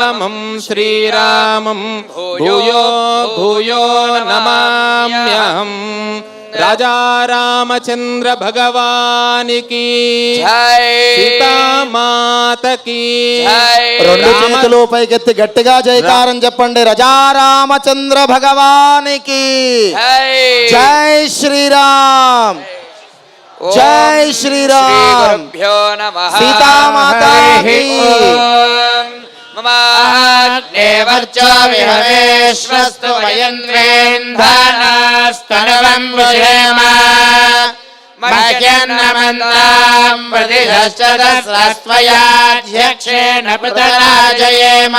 రామం శ్రీరామం భూయో భూయో నమామ్యహం. రాజా రామచంద్ర భగవానికి సీతామాతకి రెండు చేతులు పైకెత్తి గట్టిగా జయకారం చెప్పండి. రజారామచంద్ర భగవానికి జై. శ్రీరామ్. జై శ్రీరామ్. శ్రీగురుభ్యో ममाग्नेवर्चोविहवेश्वस्तु वयन्द्रेन्धानास्तनवम् वृषेम। मह्यन्नमन्ताम् प्रतिधश्च पृतराजयेम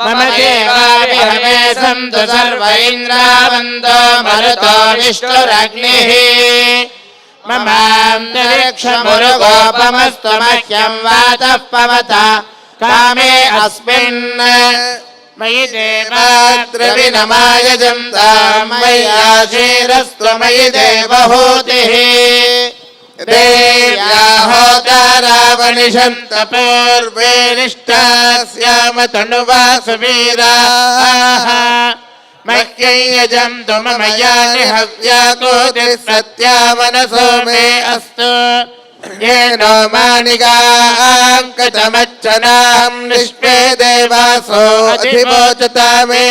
मम देवाभिहवे सन्तु सर्व इन्द्रावन्तो मरुतो विष्णुरग्निः। ममाम् वातः पवता। कामे अस्मिन् मयि देवाद्रविनमायजन्तां मय्याशीरस्तु मयि देवहूतिः देव्याहोतारावनिषन्त पूर्वे निष्ठास्याम तनुवा सुवीराः मह्यै यजन्तु मम यानि हव्याकोतिः सत्या मनसो मे अस्तु येनो मानिगाङ्कटमच्चनां निष्पे देवासो अधिवोचता मे।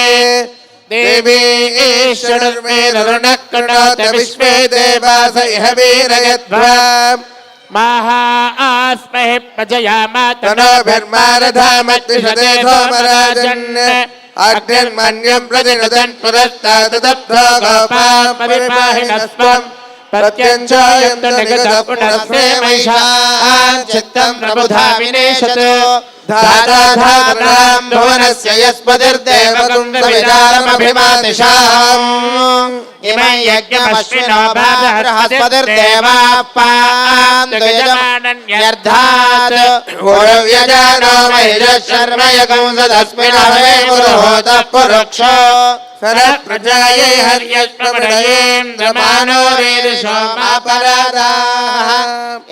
देवी ईश्वरर्मे नरुणः कणोत विश्वे देवास इह वीरयध्वा महा आस्महे प्रजयामा तनोभिर्मारधामत्विषदे सोमराजन् अग्निर्मन्यम् प्रतिनदन् गोपाम् प्रत्यञ्चायन्तु निगतः पुनस्ते महिषान् चित्तम् प्रबुधा विनेशत् धाताधातुनाम् भुवनस्य यस्पतिर्देवकुन्दविदारमभिमातिशाम् इमं यज्ञमश्विनो भागहस्पतिर्देवापान्दयजमानन्यर्धात् उरव्यजानो महिजः शर्म यकंसदस्मिनवे पुरुहोतः पुरुक्षो सरप्रजायै हर्यश्वमृदयेन्द्रमानो वेदशोमापराधाः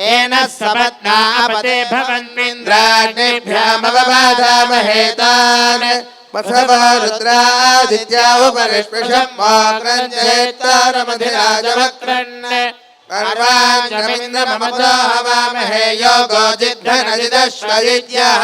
येन सपत्नापते भवन्निन्द्राग्निभ्यामवबाधामहेतान् सर्वाञ्जमिन्द्रममतो हवामहे योगो जिद्धनजिदश्वजिद्यः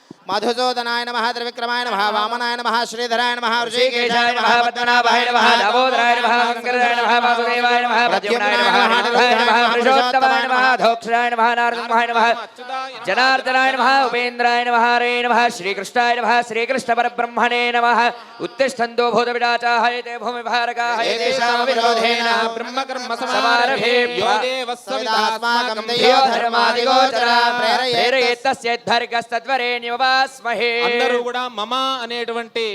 मधुसूदनाय नमः त्रिविक्रमाय नमः वामनाय नमः श्रीधराय नमः ऋषिकेशाय नमः पद्मनाभाय नमः दामोदराय नमः शंकराय नमः वासुदेवाय नमः प्रद्युम्नाय नमः नमः पुरुषोत्तमाय नमः धोक्षराय नमः नमः जनार्दनाय नमः उपेन्द्राय नमः हरे नमः श्रीकृष्णाय नमः नमः उत्तिष्ठन्तो विरोधेन ब्रह्मकर्म समारभेभ्यो धर्मादिगोचरा ధర్మాదిగోచరా అందరూ కూడా మమ అనేటువంటి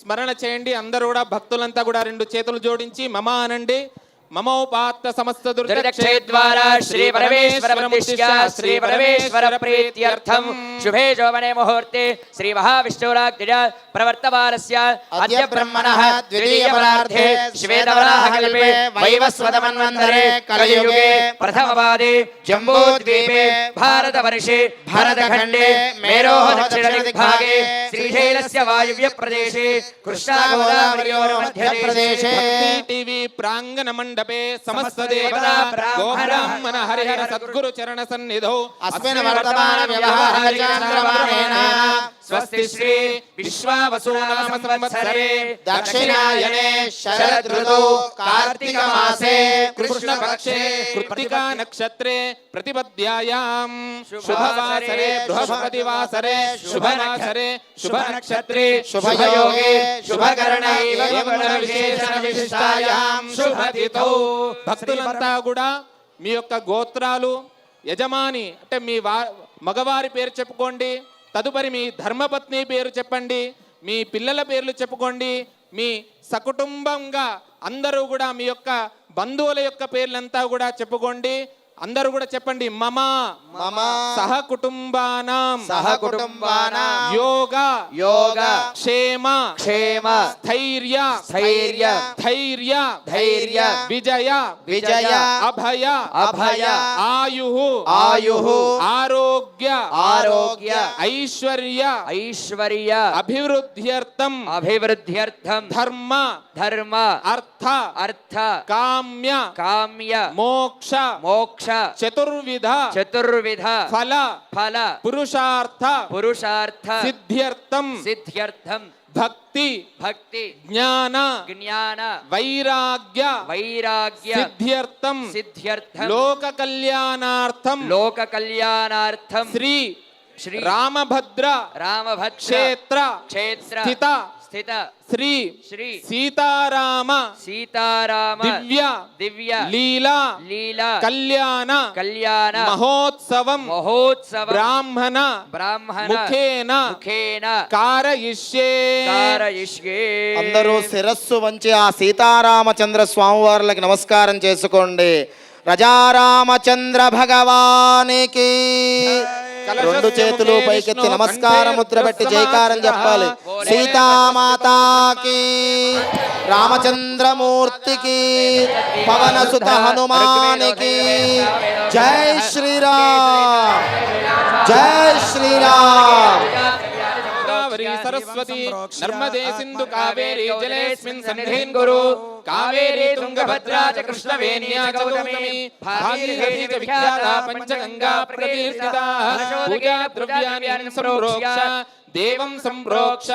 స్మరణ చేయండి. అందరూ కూడా భక్తులంతా కూడా రెండు చేతులు జోడించి మమ అనండి. ममोपात्त समस्त दुर्दक्षे द्वारा श्री परमेश्वर उद्दिश्य श्री परमेश्वर प्रीत्यर्थम शुभे जोवने मुहूर्ते श्री महाविष्णुराग्निज प्रवर्तवारस्य अद्य ब्रह्मणः द्वितीय परार्थे श्वेतवराह कल्पे वैवस्वतमन्वन्तरे कलयुगे प्रथमपादे जम्बूद्वीपे भारतवर्षे भारतखण्डे मेरोः दक्षिणदिग्भागे श्रीशैलस्य वायव्यप्रदेशे कृष्णागोदावर्योर्मध्यप्रदेशे टीवी प्राङ्गणमण्डप जपे समस्त देवता गोब्राह्मण हरिहर सद्गुरु चरण सन्निधो अस्मिन् वर्तमान व्यवहार चंद्रमानेन स्वस्ति श्री विश्वावसु नाम संवत्सरे दक्षिणायने शरद ऋतु कार्तिक मासे कृष्ण पक्षे कृत्तिका नक्षत्रे प्रतिपद्यायां। शुभवासरे बृहस्पतिवासरे शुभवासरे शुभ नक्षत्रे शुभ योगे शुभ करणैव विशेषण विशिष्टायां शुभतितो భక్తులంతా కూడా మీ యొక్క గోత్రాలు యజమాని అంటే మీ వా మగవారి పేరు చెప్పుకోండి తదుపరి మీ ధర్మపత్ని పేరు చెప్పండి మీ పిల్లల పేర్లు చెప్పుకోండి మీ సకుటుంబంగా అందరూ కూడా మీ యొక్క బంధువుల యొక్క పేర్లంతా కూడా చెప్పుకోండి. అందరూ కూడా చెప్పండి మమ. మమ. సహ కుటుంబానాం సహ కుటుంబానాం యోగ. యోగ. క్షేమ. క్షేమ. స్థైర్య స్థైర్య ధైర్య. ధైర్య. విజయ. విజయ. అభయ. అభయ. ఆయు ఆయుః ఆరోగ్య. ఆరోగ్య. ఐశ్వర్య. ఐశ్వర్య. అభివృద్ధ్యర్థం. అభివృద్ధ్యర్థం. ధర్మ. ధర్మ. అర్థ. అర్థ. కామ్య. కామ్య. మోక్ష. మోక్ష. मोक्ष चतुर्विधा। चतुर्विधा। फल। फल। पुरुषार्थ। पुरुषार्थ। सिद्ध्यर्थम। सिद्ध्यर्थम। भक्ति। भक्ति। ज्ञान। ज्ञान। वैराग्य। वैराग्य। सिद्ध्यर्थम। सिद्ध्यर्थम। लोक कल्याणार्थम लोक कल्याणार्थम श्री श्री राम भद्र राम भद्र क्षेत्र। क्षेत्र। स्थिता। స్థిత శ్రీ శ్రీ సీతారామ సీతారామ దివ్య దివ్య లీలా లీలా కళ్యాణ కళ్యాణ మహోత్సవం మహోత్సవ బ్రాహ్మణ బ్రాహ్మణ ముఖేన ముఖేన కారయిష్యే. కారయిష్యే. అందరూ శిరస్సు వంచి ఆ సీతారామచంద్ర స్వామివార్లకి నమస్కారం చేసుకోండి. రజారామచంద్ర భగవానికి. రెండు చేతులు పైకెత్తి నమస్కార ముద్ర పెట్టి జైకారం చెప్పాలి సీతామాతాకి రామచంద్రమూర్తికి పవన సుత హనుమానికి జై శ్రీరామ్ జై శ్రీరామ్ సరస్వతి నర్మదే సింధు కావేరి జలేస్మిన్ సన్నిధిన్ కురు కావేరి తుంగభద్రా చ కృష్ణవేణ్యా చ గౌతమి భాగీరథీ విఖ్యాత పంచగంగా ప్రకీర్తితా పూజా ద్రవ్యాన్ని సంప్రోక్ష దేవం సంప్రోక్ష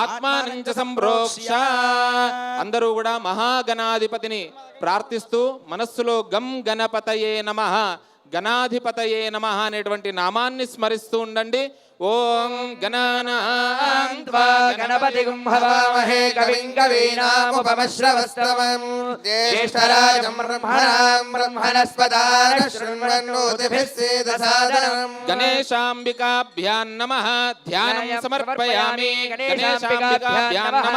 ఆత్మానం చ సంప్రోక్ష అందరూ కూడా మహాగణాధిపతిని ప్రార్థిస్తూ మనస్సులో గం గణపతయే నమ గణాధిపతయే నమ అనేటువంటి నామాన్ని స్మరిస్తూ ఉండండి. ఓం గణానాన్వా గణపతి హవామహే కవిం కవీనాముపమశ్రవస్తవం జ్యేష్ఠరాజం బ్రహ్మణాం బ్రహ్మణస్పదాన శృణ్వన్నోతిభిः సేదసాదనం గణేశాంబికాభ్యాం నమ ధ్యానం గణేశ సమర్పయామి. గణేశాంబికాభ్యాం గణేశాంబికాభ్యాం నమః. నమ.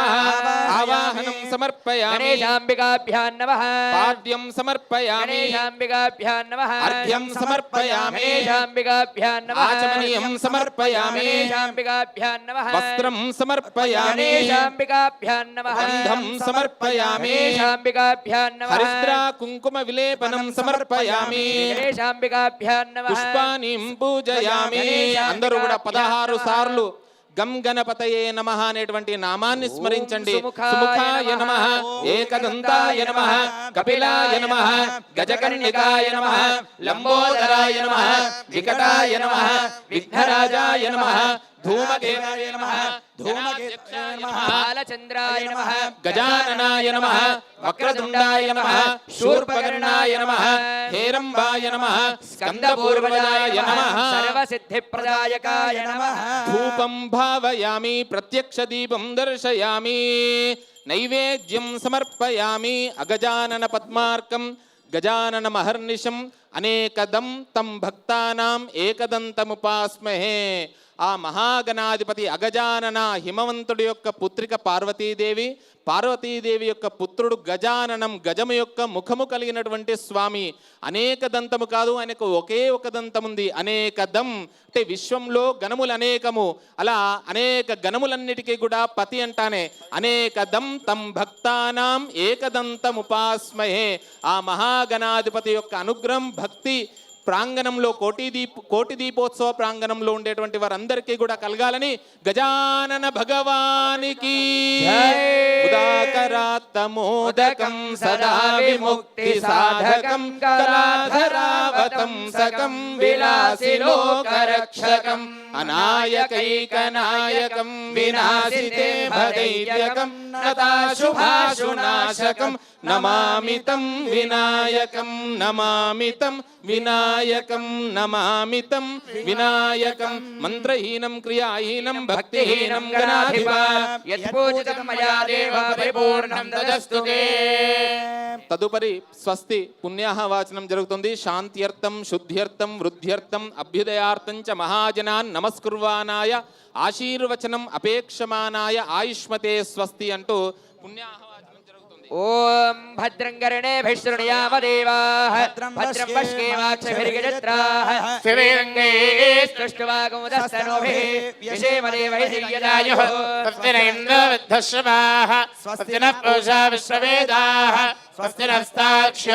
ఆవాహనం సమర్పయామి. గణేశాంబికాభ్యాం నమః. పాద్యం సమర్పయామి. గణేశాంబికాభ్యాం నమః. అర్ఘ్యం సమర్పయామి. గణేశాంబికాభ్యాం నమః. ఆచమనీయం సమర్పయామి వస్త్రం సమర్పయామి గంధం సమర్పయామి హరిద్రా కుంకుమ విలేపనం సమర్పయామి పుష్పానిం పూజయామి అందరూ కూడా పదహారు సార్లు గం గణపతయే నమ అనేటువంటి నామాన్ని స్మరించండి. సుముఖాయ నమ ఏకదంతాయ నమ కపిలాయ నమ గజకర్ణికాయ నమ లంబోదరాయ నమ వికటాయ నమ విఘ్నరాజాయ నమ ధూమకేతాయ నమ ధూమకేతాయ నమ బాలచంద్రాయ నమః గజాననాయ నమ వక్రతుండాయ నమ శూర్పకర్ణాయ నమ హేరంబాయ నమ స్కందపూర్వజాయ నమ सिद्धि प्रजायकाय नमः। धूपं भावयामि प्रत्यक्ष दीपं दर्शयामि नैवेद्यं समर्पयामि अगजानन पद्मार्कं गजानन महर्निशं अनेकदं तं भक्तानां एकदन्तमुपास्महे ఆ మహాగణాధిపతి అగజానన హిమవంతుడి యొక్క పుత్రిక పార్వతీదేవి పార్వతీదేవి యొక్క పుత్రుడు గజాననం గజము యొక్క ముఖము కలిగినటువంటి స్వామి అనేక దంతము కాదు ఆయనకు ఒకే ఒక దంతం ఉంది అనేక దం అంటే విశ్వంలో గణములు అనేకము. అలా అనేక గణములన్నిటికీ కూడా పతి అంటానే అనేక దం తం భక్తానాం ఏకదంతముపాస్మహే. ఆ మహాగణాధిపతి యొక్క అనుగ్రహం భక్తి ప్రాంగణంలో కోటి దీప్ కోటి దీపోత్సవ ప్రాంగణంలో ఉండేటువంటి వారందరికీ కూడా కలగాలని గజానన భగవానికి. ఉదాకరాత్తమోదకం సదా విముక్తి సాధకం కళాధరావతం సకం విలాసిలోకరక్షకం అనాయకైకనాయకం వినాశితే భదైర్యకం నతాశుభాశునాశకం నమామితం వినాయకం నమామితం వినాయకం వినాయకం నమామితం వినాయకం మంత్రహీనం క్రియాహీనం భక్తిహీనం గణాధిప. యత్పూజితం మయా దేవ పరిపూర్ణం తదస్తు తదుపరి స్వస్తి పుణ్యాహ వాచనం జరుగుతుంది. శాంత్యర్థం శుద్ధ్యర్థం వృద్ధ్యర్థం అభ్యుదయార్థం చ మహాజనాన్ నమస్కుర్వానాయ ఆశీర్వచనం అపేక్షమానాయ ఆయుష్మతే స్వస్తి అంటూ పుణ్యాహ ओम ॐ भद्रं कर्णेभिः शृणुयाम देवाः भद्रं पश्येमाक्षभिर्गजत्राः स्थिरैरङ्गैस्तुष्टवागोदस्तनोभिः यशेमदेवैः दिव्यदायुः स्वस्तिरेन्द्रवृद्धश्रवाः स्वस्ति नः पुरुषा विश्ववेदाः। स्वस्ति नस्ताक्ष्य